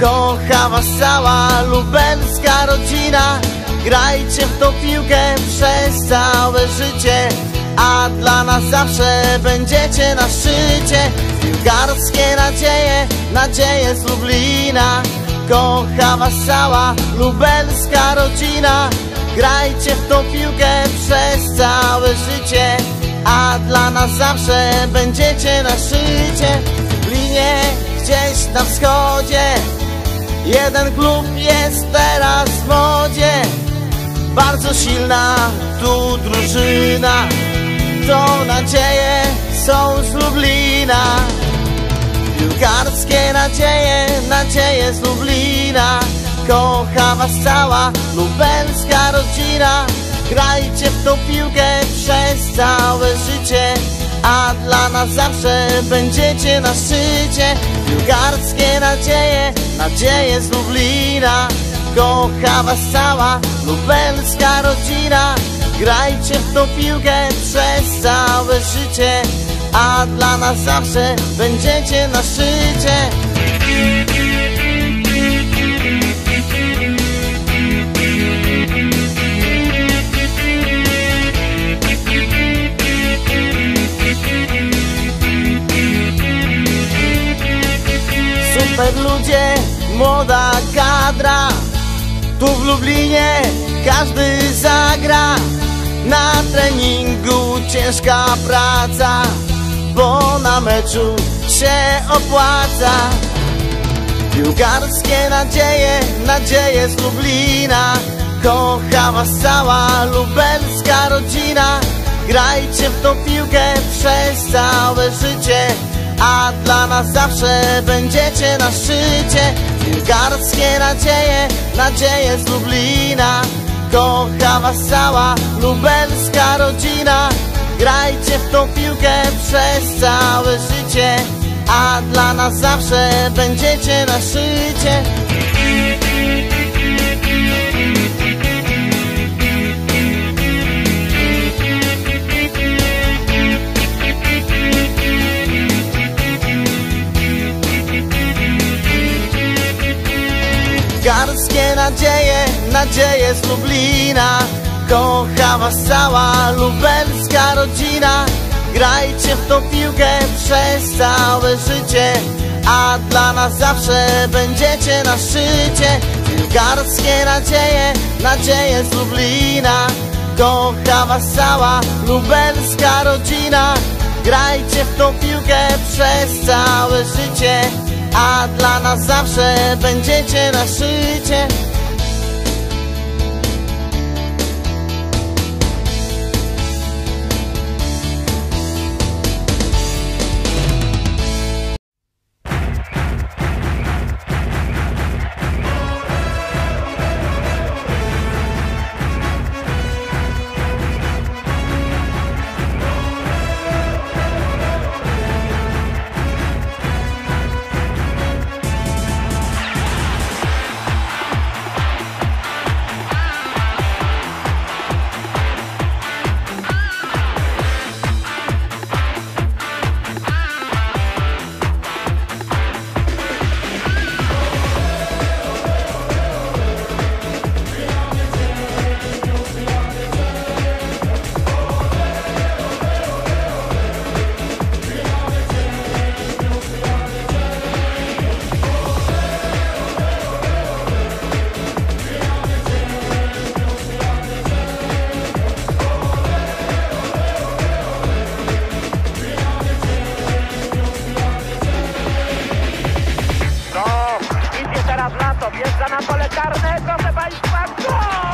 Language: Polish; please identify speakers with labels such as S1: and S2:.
S1: Kocha was cała lubelska rodzina. Grajcie w tą piłkę przez całe życie. A dla nas zawsze będziecie na szczycie. Piłkarskie nadzieje, nadzieje z Lublina. Kocha was cała lubelska rodzina. Grajcie w tą piłkę przez całe życie. A dla nas zawsze będziecie na szczycie. W Lublinie gdzieś na wschodzie Jeden klub jest teraz w modzie. Bardzo silna tu drużyna. To nadzieje są z Lublina. Piłkarskie nadzieje, nadzieje z Lublina. Kocha was cała lubelska rodzina. Grajcie w tą piłkę przez całe życie A dla nas zawsze będziecie na szczycie. Piłkarskie nadzieje, nadzieje z Lublina Kocha was cała lubelska rodzina. Grajcie w tą piłkę przez całe życie. A dla nas zawsze będziecie na szczycie młoda kadra. Tu w Lublinie każdy zagra. Na treningu ciężka praca Bo na meczu się opłaca. Piłkarskie nadzieje, nadzieje z Lublina. Kocha was cała lubelska rodzina. Grajcie w tą piłkę przez całe życie A dla nas zawsze będziecie na szczycie. Piłkarskie nadzieje, nadzieje z Lublina. Kocha was cała lubelska rodzina. Grajcie w tą piłkę przez całe życie. A dla nas zawsze będziecie na szczycie Garskie nadzieje, nadzieje z Lublina. Kocha was cała lubelska rodzina. Grajcie w tą piłkę przez całe życie A dla nas zawsze będziecie na szczycie. Piłkarskie nadzieje, nadzieje z Lublina. Kocha was cała lubelska rodzina. Grajcie w tą piłkę przez całe życie A dla nas zawsze będziecie na szczycie
S2: na pole karne, proszę Państwa, gol!